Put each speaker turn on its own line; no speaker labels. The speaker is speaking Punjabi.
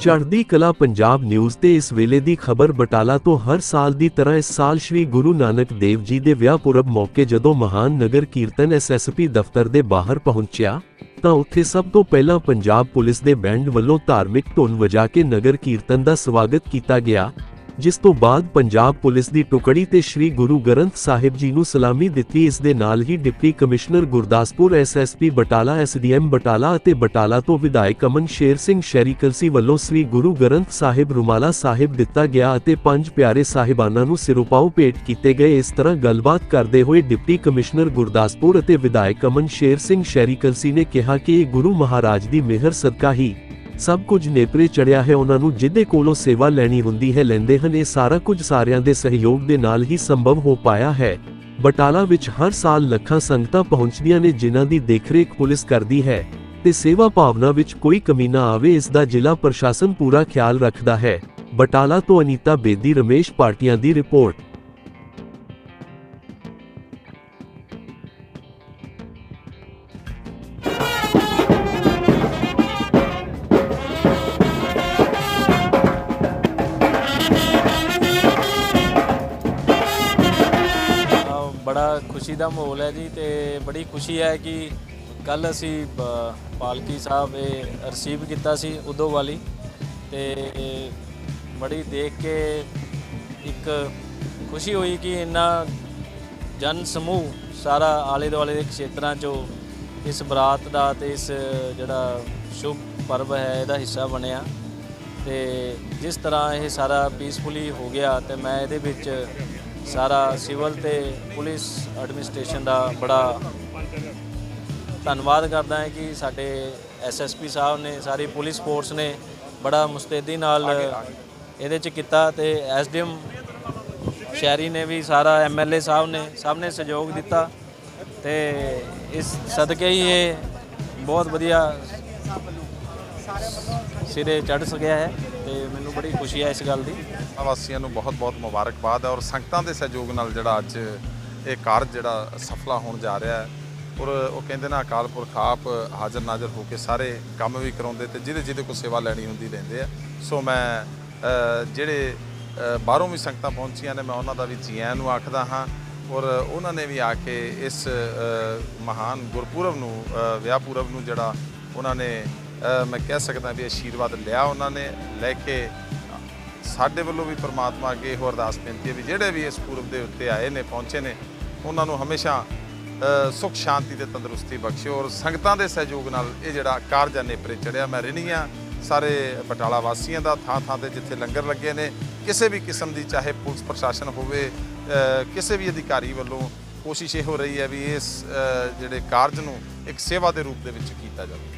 ਚੜ੍ਹਦੀ ਕਲਾ ਪੰਜਾਬ ਨਿਊਜ਼ ਤੇ ਇਸ ਵੇਲੇ ਦੀ ਖਬਰ ਬਟਾਲਾ ਤੋਂ ਹਰ ਸਾਲ ਦੀ ਤਰ੍ਹਾਂ ਇਸ ਸਾਲ ਸ੍ਰੀ ਗੁਰੂ ਨਾਨਕ ਦੇਵ ਜੀ ਦੇ ਵਿਆਹ ਪੁਰਬ ਮੌਕੇ ਜਦੋਂ ਮਹਾਨ ਨਗਰ ਕੀਰਤਨ ਐਸਐਸਪੀ ਦਫ਼ਤਰ ਦੇ ਬਾਹਰ ਪਹੁੰਚਿਆ, ਤਾਂ ਉੱਥੇ ਸਭ ਤੋਂ ਪਹਿਲਾਂ ਪੰਜਾਬ ਪੁਲਿਸ ਦੇ ਬੈਂਡ ਵੱਲੋਂ ਧਾਰਮਿਕ ਧੁਨ ਵਜਾ ਕੇ ਨਗਰ ਕੀਰਤਨ ਦਾ ਸਵਾਗਤ ਕੀਤਾ ਗਿਆ। ਜਿਸ ਤੋਂ ਬਾਅਦ ਪੰਜਾਬ ਪੁਲਿਸ ਦੀ ਟੁਕੜੀ ਤੇ ਸ੍ਰੀ ਗੁਰੂ ਗ੍ਰੰਥ ਸਾਹਿਬ ਜੀ ਨੂੰ ਸਲਾਮੀ ਦਿੱਤੀ, ਇਸ ਦੇ ਨਾਲ ਹੀ deputy commissioner Gurdaspur SSP Batala SDM Batala ਅਤੇ ਬਟਾਲਾ ਤੋਂ ਵਿਧਾਇਕ ਅਮਨ ਸ਼ੇਰ ਸਿੰਘ ਸ਼ੈਰੀਕਲਸੀ ਵੱਲੋਂ ਸ੍ਰੀ ਗੁਰੂ ਗ੍ਰੰਥ ਸਾਹਿਬ ਰੁਮਾਲਾ ਸਾਹਿਬ ਦਿੱਤਾ ਗਿਆ ਅਤੇ ਪੰਜ ਪਿਆਰੇ ਸਾਹਿਬਾਨਾਂ ਨੂੰ ਸਿਰੋਪਾਓ ਭੇਟ ਕੀਤੇ ਗਏ। ਇਸ ਤਰ੍ਹਾਂ ਗੱਲਬਾਤ ਕਰਦੇ ਹੋਏ ਡਿਪਟੀ ਕਮਿਸ਼ਨਰ ਗੁਰਦਾਸਪੁਰ ਅਤੇ ਵਿਧਾਇਕ ਅਮਨ ਸ਼ੇਰ ਸਿੰਘ ਸ਼ੈਰੀਕਲਸੀ ਨੇ ਕਿਹਾ ਕਿ ਇਹ ਗੁਰੂ ਮਹਾਰਾਜ ਦੀ ਮਿਹਰ ਸਦਕਾ ਹੀ ਸਭ ਕੁਝ ਨੇਪਰੇ ਚੜਿਆ ਹੈ, ਉਹਨਾਂ ਨੂੰ ਜਿਹਦੇ ਕੋਲੋਂ ਸੇਵਾ ਲੈਣੀ ਹੁੰਦੀ ਹੈ, ਲੈਂਦੇ ਹਨ। ਇਹ ਸਾਰਾ ਕੁਝ ਸਾਰਿਆਂ ਦੇ ਸਹਿਯੋਗ ਦੇ ਨਾਲ ਹੀ ਸੰਭਵ ਹੋ ਪਾਇਆ ਹੈ। ਬਟਾਲਾ ਵਿੱਚ ਹਰ ਸਾਲ ਲੱਖਾਂ ਸੰਗਤਾਂ ਪਹੁੰਚਦੀਆਂ ਨੇ, ਜਿਨ੍ਹਾਂ ਦੀ ਦੇਖਰੇਖ ਪੁਲਿਸ ਕਰਦੀ ਹੈ। ਤੇ ਸੇਵਾ ਭਾਵਨਾ ਵਿੱਚ ਕੋਈ ਕਮੀ ਨਾ ਆਵੇ, ਇਸ ਦਾ ਜ਼ਿਲ੍ਹਾ ਪ੍ਰਸ਼ਾਸਨ ਪੂਰਾ ਖਿਆਲ ਰੱਖਦਾ ਹੈ। ਬਟਾਲਾ ਤੋਂ ਅਨੀਤਾ ਬੇਦੀ, ਰਮੇਸ਼ ਪਾਰਟੀਆਂ ਦੀ ਰਿਪੋਰਟ।
ਬੜਾ ਖੁਸ਼ੀ ਦਾ ਮਾਹੌਲ ਹੈ ਜੀ ਤੇ ਬੜੀ ਖੁਸ਼ੀ ਹੈ ਕਿ ਕੱਲ ਅਸੀਂ ਪਾਲਕੀ ਸਾਹਿਬ ਇਹ ਰਿਸੀਵ ਕੀਤਾ ਸੀ ਉਦੋਂ ਵਾਲੀ ਤੇ ਬੜੀ ਦੇਖ ਕੇ ਇੱਕ ਖੁਸ਼ੀ ਹੋਈ ਕਿ ਇੰਨਾ ਜਨ ਸਮੂਹ ਸਾਰਾ ਆਲੇ ਦੁਆਲੇ ਦੇ ਖੇਤਰਾਂ ਚੋਂ ਇਸ ਬਰਾਤ ਦਾ ਤੇ ਇਸ ਜਿਹੜਾ ਸ਼ੁਭ ਪਰਬ ਹੈ ਇਹਦਾ ਹਿੱਸਾ ਬਣਿਆ ਤੇ ਜਿਸ ਤਰ੍ਹਾਂ ਇਹ ਸਾਰਾ ਪੀਸਫੁਲੀ ਹੋ ਗਿਆ ਤੇ ਮੈਂ ਇਹਦੇ ਵਿੱਚ ਸਾਰਾ ਸਿਵਲ ਤੇ ਪੁਲਿਸ ਐਡਮਿਨਿਸਟ੍ਰੇਸ਼ਨ ਦਾ ਬੜਾ ਧੰਨਵਾਦ ਕਰਦਾ ਹਾਂ ਕਿ ਸਾਡੇ ਐਸਐਸਪੀ ਸਾਹਿਬ ਨੇ ਸਾਰੀ ਪੁਲਿਸ ਫੋਰਸ ਨੇ ਬੜਾ ਮੁਸਤੈਦੀ ਨਾਲ ਇਹਦੇ ਚ ਕੀਤਾ ਤੇ ਐਸਡੀਐਮ ਸ਼ਹਿਰੀ ਨੇ ਵੀ ਸਾਰਾ ਐਮਐਲਏ ਸਾਹਿਬ ਨੇ ਸਭ ਨੇ ਸਹਿਯੋਗ ਦਿੱਤਾ ਤੇ ਇਸ ਸਦਕੇ ਹੀ ਇਹ ਬਹੁਤ ਵਧੀਆ ਸਿਰੇ ਚੜ ਸਕਿਆ ਹੈ ਤੇ ਮੈਨੂੰ ਬੜੀ ਖੁਸ਼ੀ ਹੈ ਇਸ ਗੱਲ ਦੀ।
ਵਾਸੀਆਂ ਨੂੰ ਬਹੁਤ-ਬਹੁਤ ਮੁਬਾਰਕਬਾਦ ਹੈ ਔਰ ਸੰਗਤਾਂ ਦੇ ਸਹਿਯੋਗ ਨਾਲ ਜਿਹੜਾ ਅੱਜ ਇਹ ਕਾਰਜ ਜਿਹੜਾ ਸਫਲਾ ਹੋਣ ਜਾ ਰਿਹਾ ਹੈ ਔਰ ਉਹ ਕਹਿੰਦੇ ਨੇ ਅਕਾਲ ਪੁਰਖ ਆਪ ਹਾਜ਼ਰ ਨਾਜ਼ਰ ਹੋ ਕੇ ਸਾਰੇ ਕੰਮ ਵੀ ਕਰਾਉਂਦੇ ਤੇ ਜਿਹਦੇ ਜਿਹਦੇ ਕੋ ਸੇਵਾ ਲੈਣੀ ਹੁੰਦੀ ਲੈਂਦੇ ਆ। ਸੋ ਮੈਂ ਜਿਹੜੇ ਬਾਹਰੋਂ ਵੀ ਸੰਗਤਾਂ ਪਹੁੰਚੀਆਂ ਨੇ ਮੈਂ ਉਹਨਾਂ ਦਾ ਵੀ ਜੀ ਆਇਆਂ ਨੂੰ ਆਖਦਾ ਹਾਂ ਔਰ ਉਹਨਾਂ ਨੇ ਵੀ ਆ ਕੇ ਇਸ ਮਹਾਨ ਗੁਰਪੁਰਬ ਨੂੰ ਅ, ਵਿਆਹ ਪੁਰਬ ਨੂੰ ਜਿਹੜਾ ਉਹਨਾਂ ਨੇ ਮੈਂ ਕਹਿ ਸਕਦਾ ਵੀ ਆਸ਼ੀਰਵਾਦ ਲਿਆ ਉਹਨਾਂ ਨੇ ਲੈ ਕੇ ਸਾਡੇ ਵੱਲੋਂ ਵੀ ਪ੍ਰਮਾਤਮਾ ਅੱਗੇ ਇਹੋ ਅਰਦਾਸ ਬੇਨਤੀ ਹੈ ਵੀ ਜਿਹੜੇ ਵੀ ਇਸ ਪੂਰਬ ਦੇ ਉੱਤੇ ਆਏ ਨੇ ਪਹੁੰਚੇ ਨੇ ਉਹਨਾਂ ਨੂੰ ਹਮੇਸ਼ਾ ਅ, ਸੁਖ ਸ਼ਾਂਤੀ ਤੇ ਤੰਦਰੁਸਤੀ ਬਖਸ਼ੇ ਔਰ ਸੰਗਤਾਂ ਦੇ ਸਹਿਯੋਗ ਨਾਲ ਇਹ ਜਿਹੜਾ ਕਾਰਜ ਹੈ ਨੇਪਰੇ ਚੜਿਆ। ਮੈਂ ਰਿਣੀਆਂ ਸਾਰੇ ਬਟਾਲਾ ਵਾਸੀਆਂ ਦਾ ਥਾਂ ਥਾਂ ਤੇ ਜਿੱਥੇ ਲੰਗਰ ਲੱਗੇ ਨੇ ਕਿਸੇ ਵੀ ਕਿਸਮ ਦੀ ਚਾਹੇ ਪੁਲਿਸ ਪ੍ਰਸ਼ਾਸਨ ਹੋਵੇ ਕਿਸੇ ਵੀ ਅਧਿਕਾਰੀ ਵੱਲੋਂ ਕੋਸ਼ਿਸ਼ ਇਹ ਹੋ ਰਹੀ ਹੈ ਵੀ ਇਸ ਜਿਹੜੇ ਕਾਰਜ ਨੂੰ ਇੱਕ ਸੇਵਾ ਦੇ ਰੂਪ ਦੇ ਵਿੱਚ ਕੀਤਾ ਜਾਵੇ।